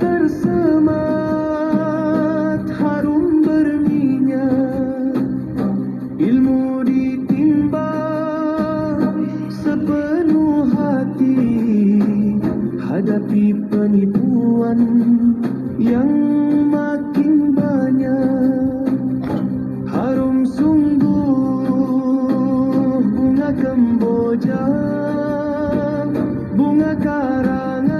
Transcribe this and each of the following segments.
tersemat harum berminyak. Ilmu ditimba sepenuh hati hadapi penipuan yang makin banyak. Harum sungguh bunga kemboja bunga karangan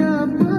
Maria.